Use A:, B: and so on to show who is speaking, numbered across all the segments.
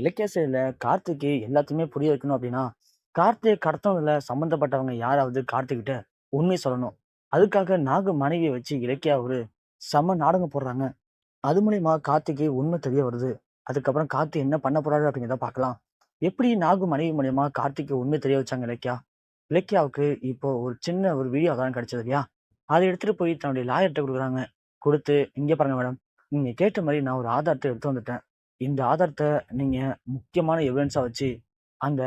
A: இலக்கிய செயல்ல கார்த்திக்கு எல்லாத்தையுமே புரிய வைக்கணும் அப்படின்னா, கார்த்திகை கடத்தவங்கள சம்மந்தப்பட்டவங்க யாராவது கார்த்திக்கிட்ட உண்மை சொல்லணும். அதுக்காக நாகு மனைவியை வச்சு இலக்கியா ஒரு செம்ம நாடகம் போடுறாங்க. அது மூலயமா கார்த்திக்கு உண்மை தெரிய வருது. அதுக்கப்புறம் கார்த்தி என்ன பண்ண போறாரு அப்படிங்கிறத பார்க்கலாம். எப்படி நாகு மனைவி மூலயமா கார்த்திக்கு உண்மை தெரிய வச்சாங்க இலக்கியா? இலக்கியாவுக்கு இப்போ ஒரு சின்ன ஒரு வீடியோ தான் கிடைச்சது இல்லையா? அதை எடுத்துட்டு போய் தன்னுடைய லாயர்கிட்ட கொடுக்குறாங்க கொடுத்து இங்கே பாருங்க மேடம். நீங்க கேட்ட மாதிரி நான் ஒரு ஆதாரத்தை எடுத்து வந்துட்டேன். இந்த ஆதாரத்தை நீங்கள் முக்கியமான எவிடன்ஸாக வச்சு, அந்த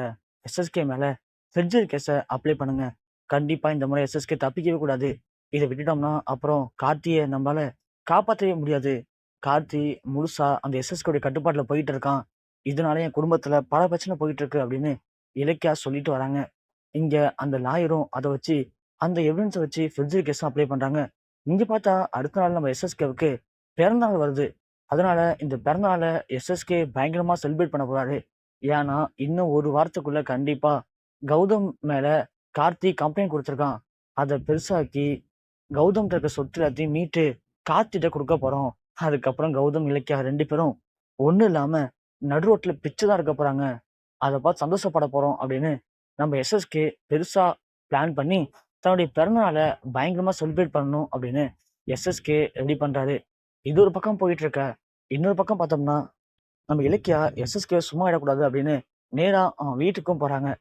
A: எஸ்எஸ்கே மேலே பெர்ஜரி கேஸை அப்ளை பண்ணுங்கள் கண்டிப்பாக இந்த முறை எஸ்எஸ்கே தப்பிக்கவே கூடாது. இதை விட்டுட்டோம்னா, அப்புறம் கார்த்தியை நம்மளால் காப்பாற்றவே முடியாது. கார்த்தி முழுசாக அந்த எஸ்எஸ்கேவுடைய கட்டுப்பாட்டில் போயிட்டு இருக்கான். இதனால என் குடும்பத்தில் பல பிரச்சனை போயிட்டு இருக்கு" அப்படின்னு இலக்கியா சொல்லிட்டு வராங்க. இங்கே அந்த லாயரும் அதை வச்சு, அந்த எவிடன்ஸை வச்சு பெர்ஜரி கேஸும் அப்ளை பண்ணுறாங்க இங்கே பார்த்தா அடுத்த நாள் நம்ம எஸ்எஸ்கேவுக்கு பிறந்தநாள் வருது. அதனால இந்த பிறந்தநாளை எஸ்எஸ்கே பயங்கரமாக செலிப்ரேட் பண்ண போறாரு. ஏன்னா, இன்னும் ஒரு வாரத்துக்குள்ள கண்டிப்பா கௌதம் மேல கார்த்திக் கம்ப்ளைண்ட் கொடுத்துருக்கான் அதை பெருசாக்கி, கௌதம் இருக்க சொத்து எல்லாத்தையும் மீட்டு கார்த்திட்ட கொடுக்க போறோம். அதுக்கப்புறம் கௌதம், இலக்கியா ரெண்டு பேரும் ஒன்றும் இல்லாமல் நடு ரோட்டில் பிச்சை தான் இருக்க போகிறாங்க அதை பார்த்து சந்தோஷப்பட போகிறோம் அப்படின்னு நம்ம எஸ்எஸ்கே பெருசாக பிளான் பண்ணி, தன்னுடைய பிறந்தநாளை பயங்கரமாக செலிப்ரேட் பண்ணணும் அப்படின்னு எஸ்எஸ்கே ரெடி பண்ணுறாரு இது ஒரு பக்கம் போயிட்டு இருக்க, இன்னொரு பக்கம் பார்த்தோம்னா, நம்ம இலக்கியா எஸ்எஸ்கே சும்மா விடக்கூடாது அப்படின்னு நேரா அவன் வீட்டுக்கும் போறாங்க.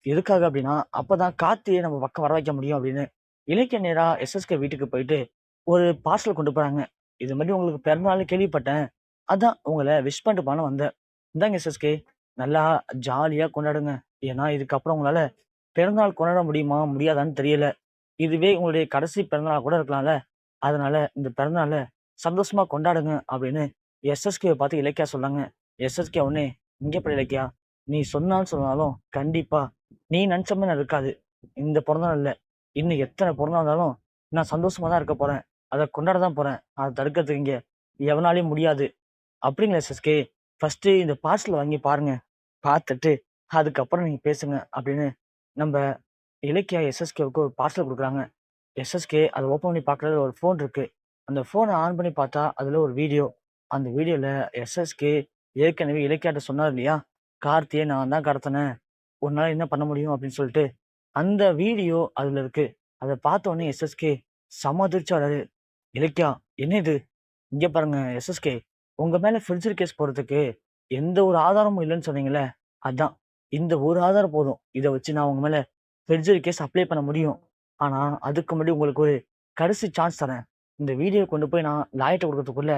A: எதுக்காக அப்படின்னா, அப்பதான் காத்தியை நம்ம பக்கம் வர வைக்க முடியும் அப்படின்னு இலக்கிய நேரா எஸ்எஸ்கே வீட்டுக்கு போயிட்டு ஒரு பார்சல் கொண்டு போறாங்க. "இது மாதிரி உங்களுக்கு பிறந்தநாள்னு கேள்விப்பட்டேன். அதான் உங்களை விஷ் பண்ணிட்டு போலான்னு வந்தேன். இந்தாங்க எஸ்எஸ்கே. நல்லா ஜாலியா கொண்டாடுங்க. ஏன்னா இதுக்கப்புறம் உங்களால பிறந்தநாள் கொண்டாட முடியுமா? முடியாதான்னு தெரியல. இதுவே உங்களுடைய கடைசி பிறந்தநாள் கூட இருக்கலாம்ல. அதனால இந்த பிறந்தநாளை சந்தோஷமாக கொண்டாடுங்க" அப்படின்னு எஸ்எஸ்கேவை பார்த்து இலக்கியா சொன்னாங்க. எஸ்எஸ்கே உடனே, இங்கே படி இலக்கியா, நீ சொன்னாலும் சொன்னாலும் கண்டிப்பாக நீ நெனச்ச நான் இருக்காது. இந்த பிறந்தநாள் இல்லை. இன்னும் எத்தனை பிறந்தநாள் இருந்தாலும் நான் சந்தோஷமாக தான் இருக்க போகிறேன் அதை கொண்டாட தான் போகிறேன் அதை தடுக்கிறதுக்கு இங்கே எவனாலையும் முடியாது." "அப்படிங்களா எஸ்எஸ்கே? ஃபர்ஸ்ட்டு இந்த பார்சல் வாங்கி பாருங்கள் பார்த்துட்டு அதுக்கப்புறம் நீங்கள் பேசுங்க" அப்படின்னு நம்ம இலக்கியா எஸ்எஸ்கேவுக்கு ஒரு பார்சல் கொடுக்குறாங்க. எஸ்எஸ்கே அதை ஓப்பன் பண்ணி பார்க்குறது ஒரு ஃபோன் இருக்குது அந்த ஃபோனை ஆன் பண்ணி பார்த்தா, அதில் ஒரு வீடியோ. அந்த வீடியோவில் எஸ்எஸ்கே ஏற்கனவே இலக்கியாட்ட சொன்னார் இல்லையா? கார்த்தியை நான் தான் கடத்தினேன் ஒரு நாள் என்ன பண்ண முடியும்?" அப்படின்னு சொல்லிட்டு, அந்த வீடியோ அதில் இருக்குது அதை பார்த்த உடனே எஸ்எஸ்கே செம்ம "இலக்கியா, என்ன இது? இங்கே பாருங்க எஸ்எஸ்கே, உங்கள் மேலே ஃப்ரிட்ஜர் கேஸ் போகிறதுக்கு எந்த ஒரு ஆதாரமும் இல்லைன்னு சொன்னீங்களே அதான். இந்த ஒரு ஆதாரம் போதும். இதை வச்சு நான் உங்கள் மேலே ஃப்ரிட்ஜர் கேஸ் அப்ளை பண்ண முடியும். ஆனால் அதுக்கு முன்னாடி உங்களுக்கு ஒரு கடைசி சான்ஸ் தரேன். இந்த வீடியோ கொண்டு போய் நான் லாயிட்ட கொடுக்கறதுக்குள்ள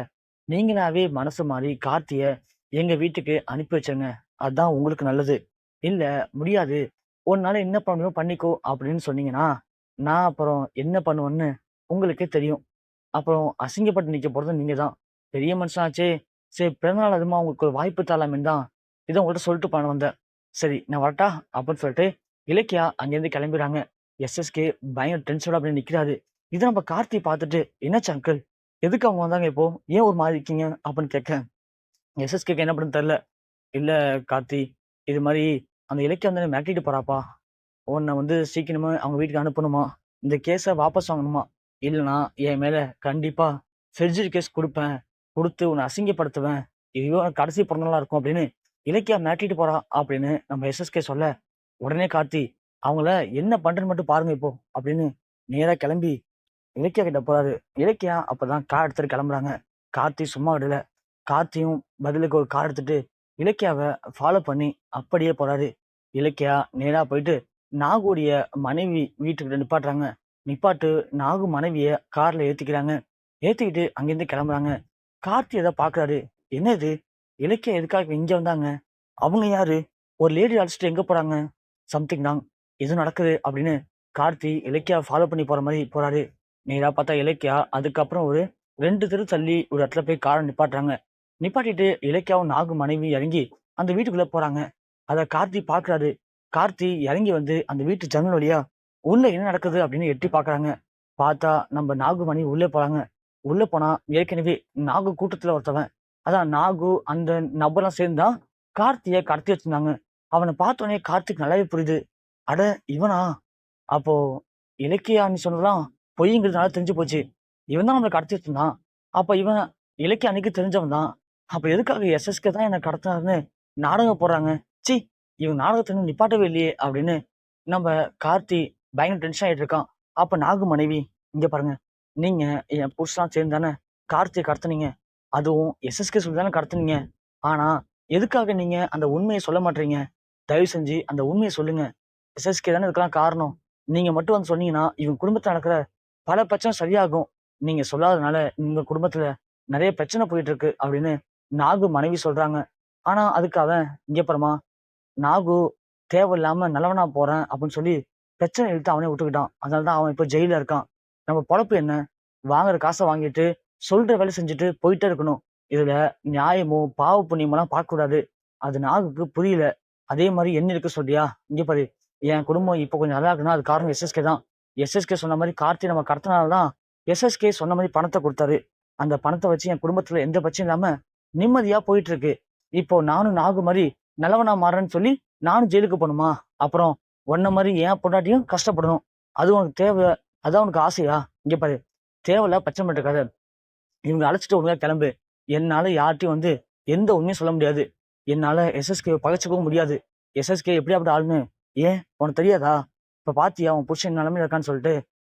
A: நீங்களாவே மனசு மாறி கார்த்திய எங்க வீட்டுக்கு அனுப்பி வச்சுருங்க. அதுதான் உங்களுக்கு நல்லது. இல்ல முடியாது. உன்னால என்ன பண்ணணுமோ பண்ணிக்கோ" அப்படின்னு சொன்னீங்கன்னா, நான் அப்புறம் என்ன பண்ணுவேன்னு உங்களுக்கே தெரியும். அப்புறம் அசிங்கப்பட்டு நிக்க போறது நீங்க தான். பெரிய மனுஷனாச்சே! சரி பிறந்தநாள் அதுமா உங்களுக்கு ஒரு வாய்ப்பு தரலாமேன்னு தான் இதை உங்கள்ட்ட சொல்லிட்டு பண்ண வந்தேன். "சரி நான் வரட்டா?" அப்படின்னு சொல்லிட்டு இலக்கியா அங்கேருந்து கிளம்பிடுறாங்க எஸ்எஸ்கே பயங்கர டென்ஷனோட அப்படின்னு நிற்கிறாரு இதை நம்ம கார்த்தி பார்த்துட்டு, என்னச்சு அங்கிள்? எதுக்கு அவங்க வந்தாங்க இப்போ? ஏன் ஒரு மாதிரி இருக்கீங்க?" அப்படின்னு கேட்க, எஸ்எஸ்கேக்கு என்ன பண்றதுன்னு தெரில இல்லை கார்த்தி, இது மாதிரி அந்த இலக்கியம் வந்து மிரட்டிட்டு போறாப்பா. உன்னை வந்து சீக்கிரமா அவங்க வீட்டுக்கு அனுப்பணுமா. இந்த கேஸை வாபஸ் வாங்கணுமா. இல்லைனா என் மேலே கண்டிப்பாக பெர்ஜரி கேஸ் கொடுப்பேன் கொடுத்து உன்னை அசிங்கப்படுத்துவேன். இதுவே உனக்கு கடைசி பிறந்தநாளாக இருக்கும்" அப்படின்னு இலக்கியா மிரட்டிட்டு போறா அப்படின்னு நம்ம எஸ்எஸ்கே சொல்ல, உடனே கார்த்தி, "அவங்கள என்ன பண்றேன்னு மட்டும் பாருங்க இப்போ" அப்படின்னு நேராக கிளம்பி இலக்கியா கிட்ட போறாரு. இலக்கியா அப்பதான் கார் எடுத்துட்டு கிளம்புறாங்க. கார்த்தி சும்மா விடல. கார்த்தியும் பதிலுக்கு ஒரு கார் எடுத்துட்டு இலக்கியாவை ஃபாலோ பண்ணி அப்படியே போறாரு. இலக்கியா நேரா போயிட்டு நாகுடைய மனைவி வீட்டுக்கிட்ட நிப்பாட்டுறாங்க. நிப்பாட்டு நாகு மனைவிய கார்ல ஏத்திக்கிறாங்க. ஏத்திக்கிட்டு அங்கேருந்து கிளம்புறாங்க. கார்த்தி எதை பாக்குறாரு என்னது இலக்கியா எதுக்காக இங்க வந்தாங்க? அவங்க யாரு? ஒரு லேடி அழைச்சிட்டு எங்க போறாங்க? சம்திங் தான் எதுவும் நடக்குது" அப்படின்னு கார்த்தி இலக்கியா ஃபாலோ பண்ணி போற மாதிரி போறாரு. நேராக பார்த்தா இலக்கியா அதுக்கப்புறம் ஒரு ரெண்டு தெரு தள்ளி ஒரு இடத்துல போய் காரை நிப்பாட்டுறாங்க. நிப்பாட்டிட்டு இலக்கியாவும் நாகு மனைவியும் இறங்கி அந்த வீட்டுக்குள்ள போறாங்க. அதை கார்த்தி பார்க்குறாரு. கார்த்தி இறங்கி வந்து அந்த வீட்டு ஜன்னல் வழியா, "உள்ள என்ன நடக்குது?" அப்படின்னு எட்டி பார்க்குறாங்க. பார்த்தா நம்ம நாகு உள்ளே போறாங்க. உள்ள போனா ஏற்கனவே நாகு கூட்டத்துல ஒருத்தவன். அதான் நாகு அந்த நபர்லாம் சேர்ந்து கார்த்தியை கார்த்திய கடத்தி வச்சிருந்தாங்க. அவனை பார்த்த உடனே கார்த்திக்கு நல்லாவே புரியுது. "அட இவனா? அப்போ இலக்கியா நீ சொன்னதெல்லாம் பொய்ங்கிறது நல்லா தெரிஞ்சு போச்சு. இவன் தான் நம்மளை கடத்தி வச்சிருந்தான். அப்போ இவன் இலக்கிய அன்னைக்கு தெரிஞ்சவன் தான். அப்போ எதுக்காக எஸ்எஸ்கே தான் என்னை கடத்தினாருன்னு நாடகம் போடுறாங்க. சி இவன் நாடகத்தை இன்னும் நிப்பாட்டவே இல்லையே அப்படின்னு நம்ம கார்த்தி பயங்கர டென்ஷன் ஆகிட்டு இருக்கான். அப்போ நாகு மனைவி இங்கே பாருங்க நீங்கள் என் புருஷெலாம் சேர்ந்து தானே கார்த்தியை கடத்துனீங்க. அதுவும் எஸ்எஸ்கே சொல்லி தானே கடத்துனீங்க. ஆனால் எதுக்காக நீங்கள் அந்த உண்மையை சொல்ல மாட்டீங்க? தயவு செஞ்சு அந்த உண்மையை சொல்லுங்க. எஸ்எஸ்கே தானே இதுக்கெல்லாம் காரணம். நீங்கள் மட்டும் வந்து சொன்னீங்கன்னா இவங்க குடும்பத்தில் நடக்கிற பல பிரச்சனை சரியாகும். நீங்க சொல்லாதனால உங்க குடும்பத்துல நிறைய பிரச்சனை போயிட்டு இருக்கு அப்படின்னு நாகு மனைவி சொல்றாங்க. ஆனா அதுக்கு அவன் இங்க அப்புறமா நாகு தேவையில்லாம நல்லவனா போறேன் அப்படின்னு சொல்லி பிரச்சனை இழுத்து அவனே விட்டுக்கிட்டான். அதனால தான் அவன் இப்போ ஜெயில இருக்கான். நம்ம பொழப்பு என்ன? வாங்குற காசை வாங்கிட்டு சொல்ற வேலை செஞ்சுட்டு போயிட்டே இருக்கணும். இதுல நியாயமோ பாவ புண்ணியமெல்லாம் பார்க்க கூடாது அது நாகுக்கு புரியல. அதே மாதிரி என்ன இருக்கு சொல்றியா? இங்க பாரு என் குடும்பம் இப்போ கொஞ்சம் நல்லா இருக்குன்னா அது காரணம் எஸ்எஸ்கே தான். எஸ்எஸ்கே சொன்ன மாதிரி கார்த்தி நம்ம கடத்தினால தான் எஸ்எஸ்கே சொன்ன மாதிரி பணத்தை கொடுத்தாரு. அந்த பணத்தை வச்சு என் குடும்பத்தில் எந்த பிரச்சனையும் இல்லாமல் நிம்மதியாக போயிட்டு இருக்கு இப்போ நானும் நாகு மாதிரி நல்லவனா மாறேன்னு சொல்லி நானும் ஜெயிலுக்கு போகணுமா? அப்புறம் உன்ன மாதிரி ஏன் பொண்டாட்டியும் கஷ்டப்படணும். அது உனக்கு தேவை. அதான் உனக்கு ஆசையா? இங்கே பாரு. தேவையில்ல பச்சை மட்டும் கதை இவங்க அழைச்சிட்டு ஒழுங்கா கிளம்பு. என்னால் யார்ட்டையும் வந்து எந்த உண்மையும் சொல்ல முடியாது. என்னால் எஸ்எஸ்கே பகைச்சிக்கவும் முடியாது. எஸ்எஸ்கே எப்படி அப்படி ஆளுன்னு? ஏன்? உனக்கு தெரியாதா? இப்போ பாத்தியா அவன் புருஷன் நிலமையில இருக்கான்னு சொல்லிட்டு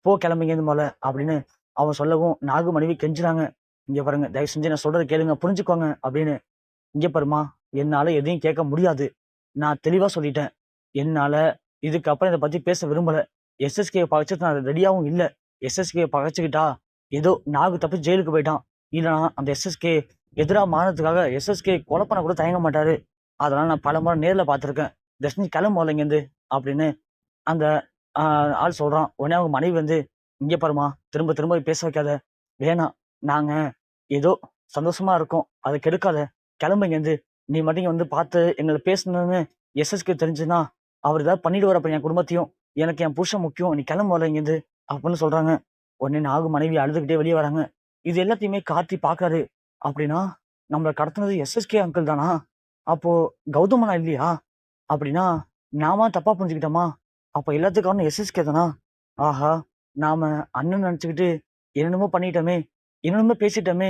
A: போ கிளம்பிங்க இது போல அப்படின்னு அவன் சொல்லவும் நாகு மனைவி கெஞ்சுறாங்க. இங்க பாருங்க தயவு செஞ்சு நான் சொல்றதை கேளுங்க புரிஞ்சுக்கோங்க அப்படின்னு இங்க பாருமா என்னால எதையும் கேட்க முடியாது. நான் தெளிவா சொல்லிட்டேன். என்னால இதுக்கப்புறம் இதை பத்தி பேச விரும்பல. எஸ்எஸ்கே பகைச்சது நான் ரெடியாகவும் இல்லை. எஸ்எஸ்கே பகைச்சுக்கிட்டா ஏதோ நாகு தப்பி ஜெயிலுக்கு போயிட்டான். இல்லைனா அந்த எஸ்எஸ்கே எதிராக மாறதுக்காக எஸ்எஸ்கே கொலை பண்ண கூட தயங்க மாட்டாரு. அதெல்லாம் நான் பல முறை நேரில் பார்த்துருக்கேன். தர்ஷினி கிளம்பு இங்கேருந்து அப்படின்னு அந்த ஆள் சொல்கிறான் உடனே அவங்க மனைவி வந்து இங்கே பாருமா திரும்ப திரும்ப பேச வைக்காத. வேணாம் நாங்கள் ஏதோ சந்தோஷமா இருக்கோம். அதை கெடுக்காத. கிளம்பு இங்கேருந்து நீ மட்டும் வந்து பார்த்து எங்களை பேசணும்னு எஸ்எஸ்கே தெரிஞ்சுன்னா அவர் ஏதாவது பண்ணிடுவார் அப்ப என் குடும்பத்தையும். எனக்கு என் புருஷன் முக்கியம். நீ கிளம்ப வரல இங்கேருந்து அப்படின்னு சொல்கிறாங்க உடனே நாகு மனைவி அழுதுகிட்டே வெளியே வராங்க. இது எல்லாத்தையுமே கார்த்தி பார்க்காரு அப்படின்னா நம்மளை கடத்துனது எஸ்எஸ்கே அங்கிள் தானா? அப்போ கௌதமனா இல்லையா? அப்படின்னா நாம தப்பா புரிஞ்சுக்கிட்டோமா? அப்போ எல்லாத்துக்கும் காரணம் எஸ்எஸ்கே தானா? ஆஹா நாம அண்ணன் நினச்சிக்கிட்டு என்னென்னமோ பண்ணிட்டோமே என்னென்னமோ பேசிட்டோமே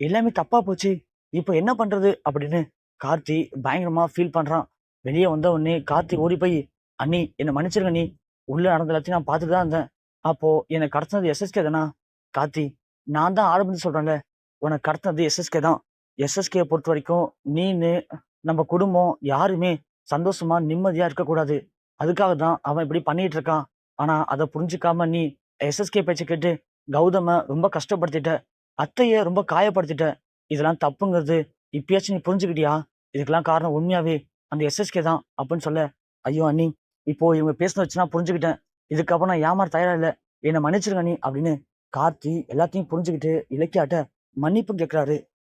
A: எல்லாமே தப்பா போச்சு இப்போ என்ன பண்றது அப்படின்னு கார்த்தி பயங்கரமா ஃபீல் பண்றான். வெளியே வந்த உடனே கார்த்தி ஓடி போய் அண்ணி என்னை மன்னிச்சிருங்க நீ உள்ள நடந்த எல்லாத்தையும் நான் பார்த்துட்டு தான் இருந்தேன். அப்போ என்னை கடத்தினது எஸ்எஸ்கே தானா? கார்த்தி நான் தான் ஆரம்பித்து சொல்றேன்ல உனக்கு கடத்தினது எஸ்எஸ்கே தான். எஸ்எஸ்கே பொறுத்த வரைக்கும் நீனு நம்ம குடும்பம் யாருமே சந்தோஷமா நிம்மதியா இருக்கக்கூடாது. அதுக்காக தான் அவன் இப்படி பண்ணிட்டு இருக்கான். ஆனா அதை புரிஞ்சுக்காம நீ எஸ்எஸ்கே பேச்சை கேட்டு கௌதம ரொம்ப கஷ்டப்படுத்திட்ட அத்தைய ரொம்ப காயப்படுத்திட்ட இதெல்லாம் தப்புங்கிறது இப்பயாச்சும் நீ புரிஞ்சுக்கிட்டியா? இதுக்கெல்லாம் காரணம் உண்மையாவே அந்த எஸ்எஸ்கே தான் அப்படின்னு சொல்ல ஐயோ அண்ணி இப்போ இவங்க பேசின வச்சு நான் புரிஞ்சுக்கிட்டேன். இதுக்கப்புறம் நான் ஏமாற தயாரா இல்லை. என்னை மன்னிச்சிருங்க நீ அப்படின்னு கார்த்தி எல்லாத்தையும் புரிஞ்சுக்கிட்டு இலக்கியாட்ட மன்னிப்பு கேட்கிறாரு